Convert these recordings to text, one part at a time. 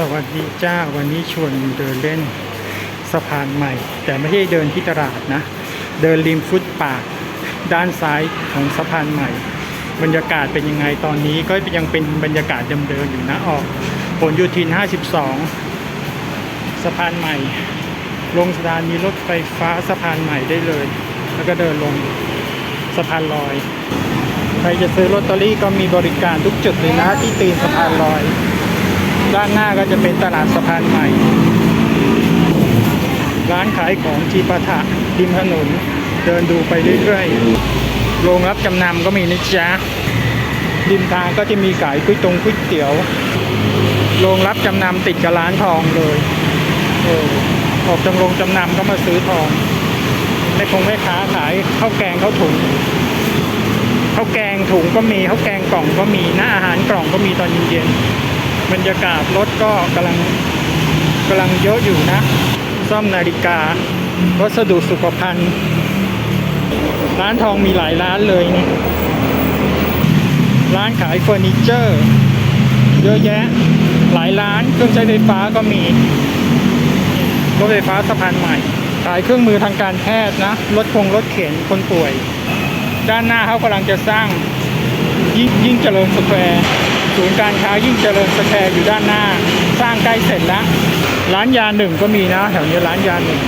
สวัสดีจ้าวันนี้ชวนเดินเล่นสะพานใหม่ แต่ไม่ใช่เดินที่ตลาดนะ เดินริมฟุตปาดด้านซ้ายของสะพานใหม่ บรรยากาศเป็นยังไงตอนนี้ก็ยังเป็นบรรยากาศเดิมๆอยู่นะออกผลโยธิน 52 สะพานใหม่ ลงสถานีรถไฟฟ้าสะพานใหม่ได้เลย แล้วก็เดินลงสะพานลอย ใครจะซื้อลอตเตอรี่ก็มีบริการทุกจุดเลยนะที่ตีนสะพานลอย ด้านหน้าก็จะเป็นตลาดสะพานใหม่ ร้านขายของจีปาถะริมถนน เดินดูไปเรื่อยๆ โรงรับจำนำก็มีนะจ๊ะริมทางก็จะมีขายก๋วยตงก๋วยเตี๋ยว โรงรับจำนำติดกับร้านทองเลยเออออกจากโรงจำนำก็มาซื้อทองแม่คงแม่ค้าขายข้าวแกงข้าวถุงข้าวแกงถุงก็มีข้าวแกงกล่องก็มีหน้าอาหารกล่องก็มีตอนเย็นๆ บรรยากาศรถก็กำลังกำลังเยอะอยู่นะ ซ่อมนาฬิกา วัสดุสุขภัณฑ์ ร้านทองมีหลายร้านเลยนี่ร้านขายเฟอร์นิเจอร์ เยอะแยะ หลายร้านเครื่องใช้ไฟฟ้าก็มี รถไฟฟ้าสะพานใหม่ ขายเครื่องมือทางการแพทย์นะ รถคงรถเข็นคนป่วย ด้านหน้าเขากำลังจะสร้างยิ่งยิ่งเจริญสแควร์ ศูนย์การค้ายิ่งเจริญสแควร์อยู่ด้านหน้า สร้างใกล้เสร็จแล้วร้านยาหนึ่งก็มีนะ แถวนี้ร้านยาหนึ่ง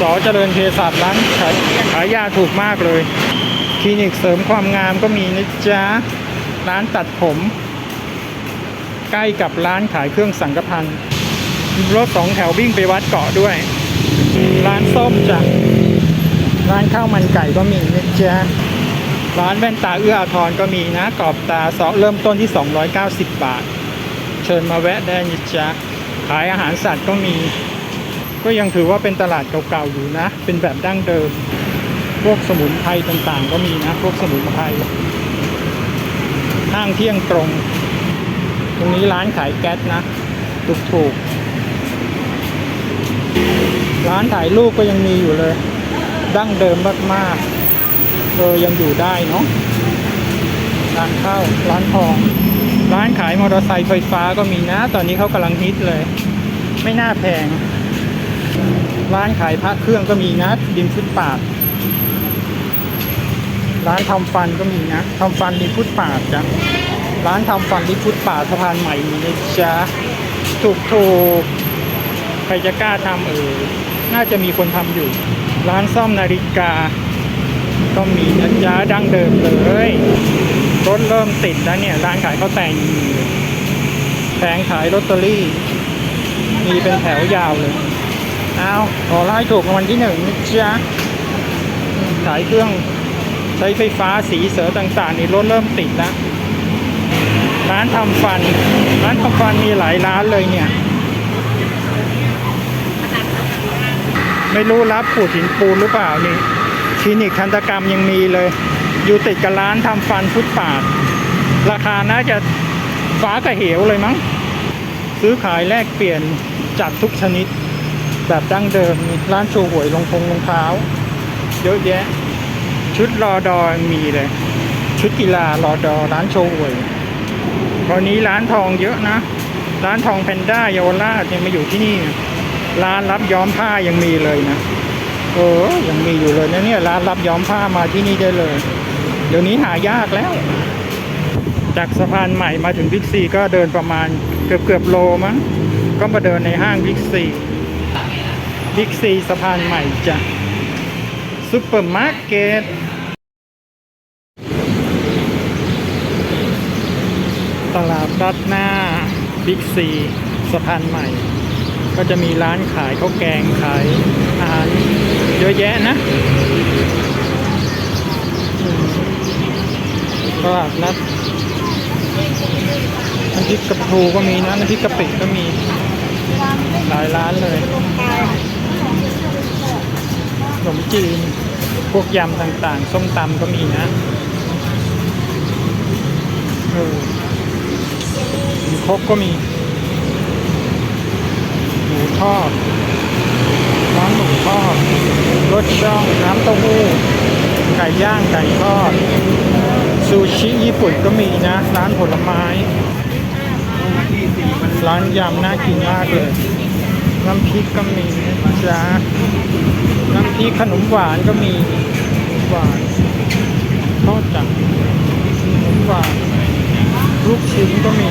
สอเจริญเภสัชร้านขายขายยาถูกมากเลยคลินิกเสริมความงามก็มีนะจ๊ะร้านตัดผม ใกล้กับร้านขายเครื่องสังกพันรถสองแถววิ่งไปวัดเกาะด้วย ร้านส้มจ้ะร้านข้าวมันไก่ก็มีนะจ๊ะ ร้านแว่นตาเอื้ออาทรก็มีนะกรอบตาซอเริ่มต้นที่ 290 บาท เชิญมาแวะได้นะจ๊ะขายอาหารสัตว์ก็มี ก็ยังถือว่าเป็นตลาดเก่าๆอยู่นะ เป็นแบบดั้งเดิม พวกสมุนไพรต่างๆ ก็มีนะ พวกสมุนไพรห้างเที่ยงตรง ตรงนี้ร้านขายแก๊สนะ ถูกๆ ร้านถ่ายรูปก็ยังมีอยู่เลย ดั้งเดิมมากๆ เออยังอยู่ได้เนาะร้านข้าวร้านทอง ร้านขายมอเตอร์ไซค์ไฟฟ้าก็มีนะ ตอนนี้เขากำลังฮิตเลย ไม่น่าแพง ร้านขายพระเครื่องก็มีนะริมฟุตปาด ร้านทำฟันก็มีนะทำฟันริมฟุตปาดจ้ะร้านทำฟันริมฟุตปาดสะพานใหม่มีนะจ๊ะถูกถูกๆใครจะกล้าทำเออน่าจะมีคนทำอยู่ ร้านซ่อมนาฬิกา ก็มีนะจ๊ะดั้งเดิมเลยรถเริ่มติดแล้วเนี่ย ร้านขายข้าวแต่งแผงขายลอตเตอรี่ มีเป็นแถวยาวเลย เอาขอไล่ถูกรางวัลที่หนึ่งนะจ๊ะขายเครื่องใช้ไฟฟ้าสีเสือต่างๆ นี่รถเริ่มติดแล้วร้านทำฟัน ร้านทำฟันมีหลายร้านเลยเนี่ย ไม่รู้รับปูดหินปูนหรือเปล่านี่ คลินิกทันตกรรมยังมีเลย อยู่ติดกับร้านทำฟันฟุตปาด ราคาน่าจะฟ้ากับเหวเลยมั้ง ซื้อขายแลกเปลี่ยนจัดทุกชนิด แบบดั้งเดิมร้านโชว์หวยรองพงรองเท้า เยอะแยะ ชุดรอดอมีเลย ชุดกีฬารอดอร้านโชว์หวยตอนนี้ร้านทองเยอะนะ ร้านทองแพนด้าเยาวราชยังมาอยู่ที่นี่ ร้านรับย้อมผ้ายังมีเลยนะ ออยังมีอยู่เลยนะเนี่ยร้านรับย้อมผ้ามาที่นี่ได้เลย เดี๋ยวนี้หายากแล้ว จากสะพานใหม่มาถึงบิ๊กซีก็เดินประมาณเกือบเกือบโลมั้งก็มาเดินในห้างบิ๊กซีบิ๊กซีสะพานใหม่จ้ะซุปเปอร์มาร์เก็ตตลาดรัดหน้าบิ๊กซีสะพานใหม่ ก็จะมีร้านขายข้าวแกงขายอาหาร เยอะแยะนะตลาดนัดน้ำพริกกระพูก็มีนะน้ำพริกกะปิก็มีหลายร้านเลยขนมจีน พวกยำต่างๆ ส้มตำก็มีนะเออมีครกก็มี หมูทอด ร้านหมูทอดรสช่องน้ำเต้าหู้ไก่ย่างไก่ทอดซูชิญี่ปุ่นก็มีนะ ร้านผลไม้ ร้านยำน่ากินมากเลย น้ำพริกก็มีจ๊ะน้ำพริกขนมหวานก็มีหวานทอดจังขนมหวานลูกชิ้นก็มี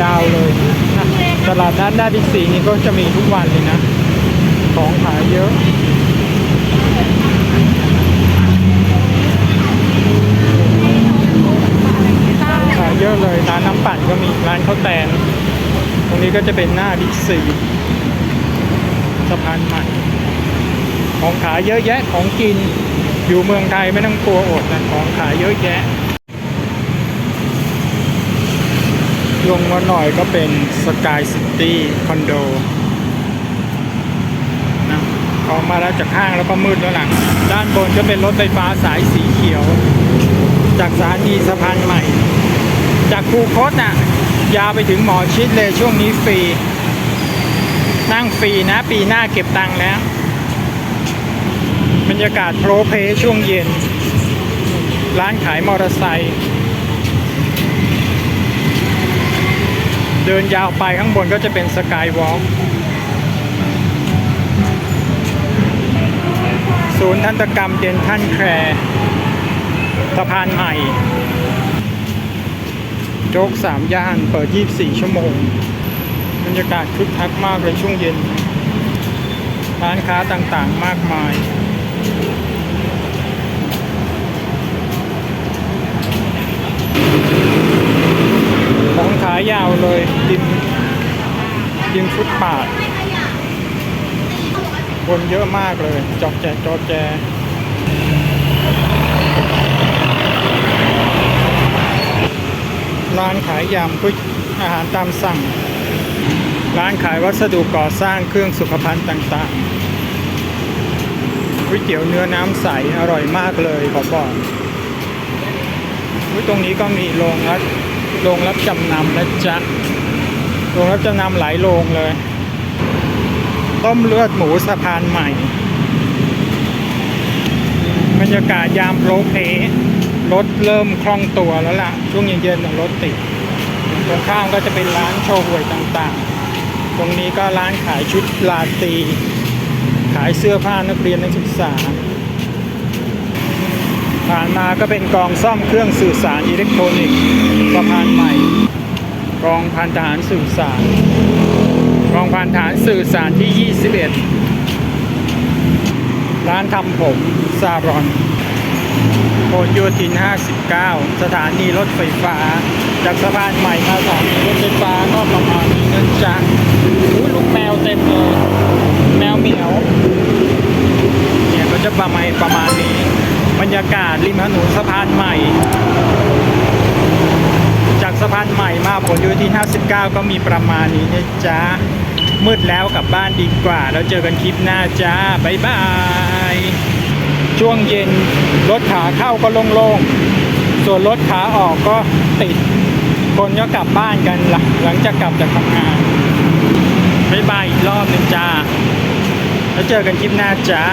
ยาวเลยนะ ตลาดนัดหน้าบิ๊กซีนี่ก็จะมีทุกวันเลยนะ ของขายเยอะขายเยอะเลยร้านน้ำปั่นก็มีร้านข้าวแตน ตรงนี้ก็จะเป็นหน้าบิ๊กซีสะพานใหม่ของขายเยอะแยะของกินอยู่เมืองไทยไม่ต้องกลัวอดนะของขายเยอะแยะ ลงมาหน่อยก็เป็นสกายซิตี้คอนโดนะออกมาแล้วจากห้างแล้วก็มืดแล้วหลังด้านบนก็เป็นรถไฟฟ้าสายสีเขียว จากสถานีสะพานใหม่ จากคูคตน่ะ ยาวไปถึงหมอชิดเลยช่วงนี้ฟรี นั่งฟรีนะ ปีหน้าเก็บตังค์แล้วบรรยากาศโปรเพช่วงเย็น ร้านขายมอเตอร์ไซค์ เดินยาวไปข้างบนก็จะเป็นสกายวอล์กศูนย์ทันตกรรมเดนทันแคร์สะพานใหม่ โจ๊กสามย่านเปิด 24 ชั่วโมง บรรยากาศคึกคักมากเลยช่วงเย็น ร้านค้าต่างๆมากมาย ของขายยาว เลยริมริมฟุตปาด คนเยอะมากเลย จอกแจกจอแจร้านขายยำก๋วยอาหารตามสั่ง ร้านขายวัสดุก่อสร้างเครื่องสุขภัณฑ์ต่างๆก๋วยเตี๋ยวเนื้อน้ำใส อร่อยมากเลยขอบอกอุ๊ยตรงนี้ก็มีโรงรับ โรงรับจำนำนะจ๊ะโรงรับจำนำหลายโรงเลย ต้มเลือดหมูสะพานใหม่บรรยากาศยามโปรเพรถเริ่มคล่องตัวแล้วล่ะ ช่วงเย็นๆรถติดตรงข้ามก็จะเป็นร้านโชว์หวยต่างๆ ตรงนี้ก็ร้านขายชุดลาตี ขายเสื้อผ้านักเรียนนักศึกษา ผ่านมาก็เป็นกองซ่อมเครื่องสื่อสารอิเล็กทรอนิกส์สะพานใหม่ กองพันทหารสื่อสาร กองพันทหารสื่อสารที่ 21 ร้านทำผมซาบรอนโพโยธิน 59 สถานีรถไฟฟ้า จากสะพานใหม่มาสถานีรถไฟฟ้าก็ประมาณนี้นะจ๊ะลูกแมวเต็มเลย แมวเหมียว จะประมาณประมาณนี้ บรรยากาศริมถนนสะพานใหม่ จากสะพานใหม่มาผลโยธิน59 ก็มีประมาณนี้นะจ๊ะ มืดแล้วกลับบ้านดีกว่า แล้วเจอกันคลิปหน้าจ้าบ๊ายบาย ช่วงเย็นรถขาเข้าก็โล่งๆ ส่วนรถขาออกก็ติด คนก็กลับบ้านกันหลังหลังจากกลับจากทำงานบ๊ายบายอีกรอบหนึ่งจ้าแล้วเจอกันคลิปหน้าจ้า